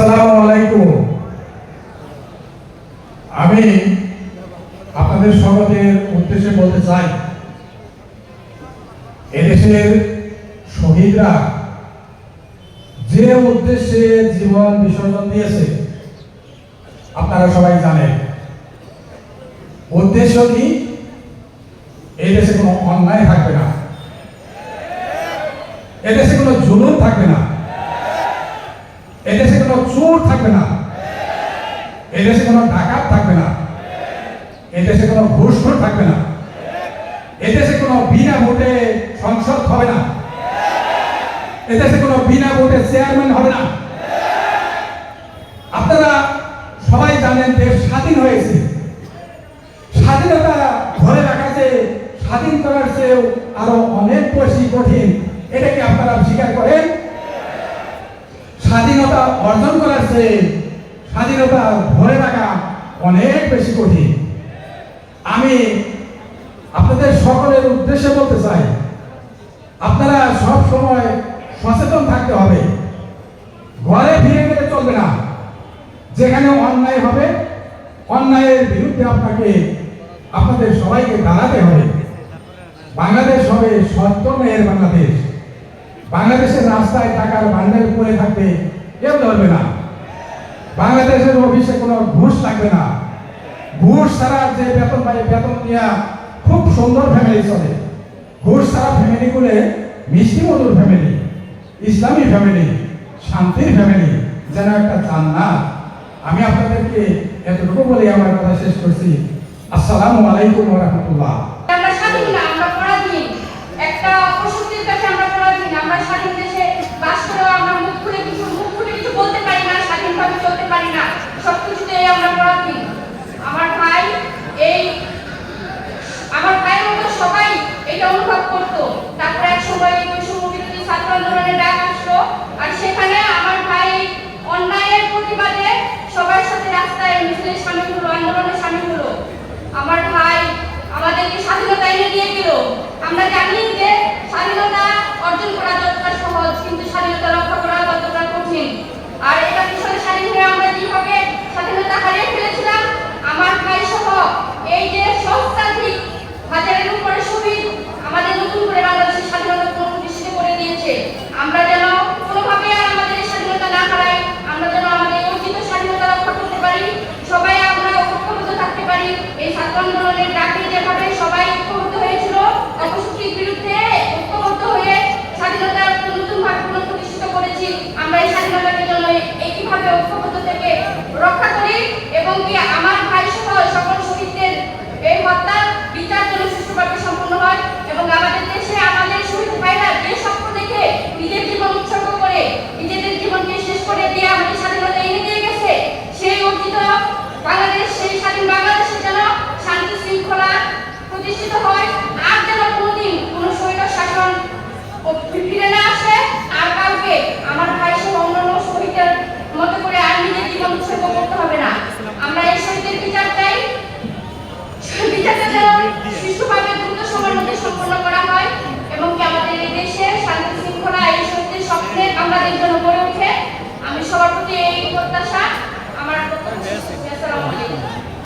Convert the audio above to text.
আসসালামু আলাইকুম। আমি আপনাদের উদ্দেশ্যে বলতে চাই, এদেশের শহীদরা যে উদ্দেশ্যে জীবন বিসর্জন দিয়েছে, আপনারা সবাই জানেন। উদ্দেশ্য কি? এই দেশে কোনো অন্যায় থাকবে না। এদেশে কোনো জুলুম থাকবে না। এদেশে কোনো চোর থাকবে না। এদেশে কোনো ডাকাত থাকবে না। এদেশে কোনো ঘুষখোর থাকবে না। এদেশে কোনো বিনা ভোটে সংসদ হবে না। এদেশে কোনো বিনা ভোটে চেয়ারম্যান হবে না। আপনারা সবাই জানেন দেশ স্বাধীন হয়েছে। স্বাধীনতা ধরে রাখা যে স্বাধীন করার চেয়েও আরও অনেক বেশি কঠিন এটাকে আপনারা স্বীকার করেন? অর্জন করার চেয়ে স্বাধীনতা ধরে রাখা অনেক বেশি কঠিন। আমি আপনাদের সকলের উদ্দেশ্যে বলতে চাই, আপনারা সব সময় সচেতন থাকতে হবে। ঘরে ফিরে গেলে চলবে না। যেখানে অন্যায় হবে, অন্যায়ের বিরুদ্ধে আপনাকে, আপনাদের সবাইকে দাঁড়াতে হবে। বাংলাদেশ হবে সত্য ন্যায়ের বাংলাদেশ। বাংলাদেশের রাস্তায় টাকার বান্ডেল পড়ে থাকবে কেউ ধরবে না। বাংলাদেশের অফিসে কোনো ঘুষ লাগবে না। ঘুষ ছাড়া যে বেতন পায়, বেতন নিয়ে খুব সুন্দর ফ্যামিলি চলে। ঘুষ ছাড়া ফ্যামিলি গুলে মিষ্টি মধুর ফ্যামিলি ইসলামী ফ্যামিলি শান্তির ফ্যামিলি যেন একটা জান্নাত। আমি আপনাদেরকে এতটুকু বলে আমার কথা শেষ করছি। আসসালামু আলাইকুম রাহমাতুল্লাহ। একটা আমরা আমরা স্বাধীন দেশে বাস আমরা মুখ খুলে কিছু মুখ খুলে কিছু বলতে পারি না স্বাধীনভাবে চলতে পারি না। সব কিছুতেই আমরা পরাধীন। আমার ভাই এই আমার ভাইয়ের মতো সবাই এটা অনুভব করতো। তারপরে এক সময় ছাত্র আন্দোলনের ডাক আসলো। আর সেখানে আমার ভাই অন্যায়ের প্রতিবাদে সবার সাথে রাস্তায় মিছিলে সামিল হলো, আন্দোলনে সামিল হলো। আমার ভাই আমাদেরকে স্বাধীনতা এনে দিয়ে গেল আমরা জানি যে স্বাধীনতা অর্জন করা করে নিজেদের জীবনকে শেষ করে দিয়ে আমাদের স্বাধীনতা এনে দিয়ে গেছে, সেই অর্জিত বাংলাদেশ, সেই স্বাধীন বাংলাদেশে যেন শান্তি শৃঙ্খলা প্রতিষ্ঠিত হয়, আর যেন কোনোদিন কোনো শাসন ফিরে প্রত্যাশা আমার বক্তব্য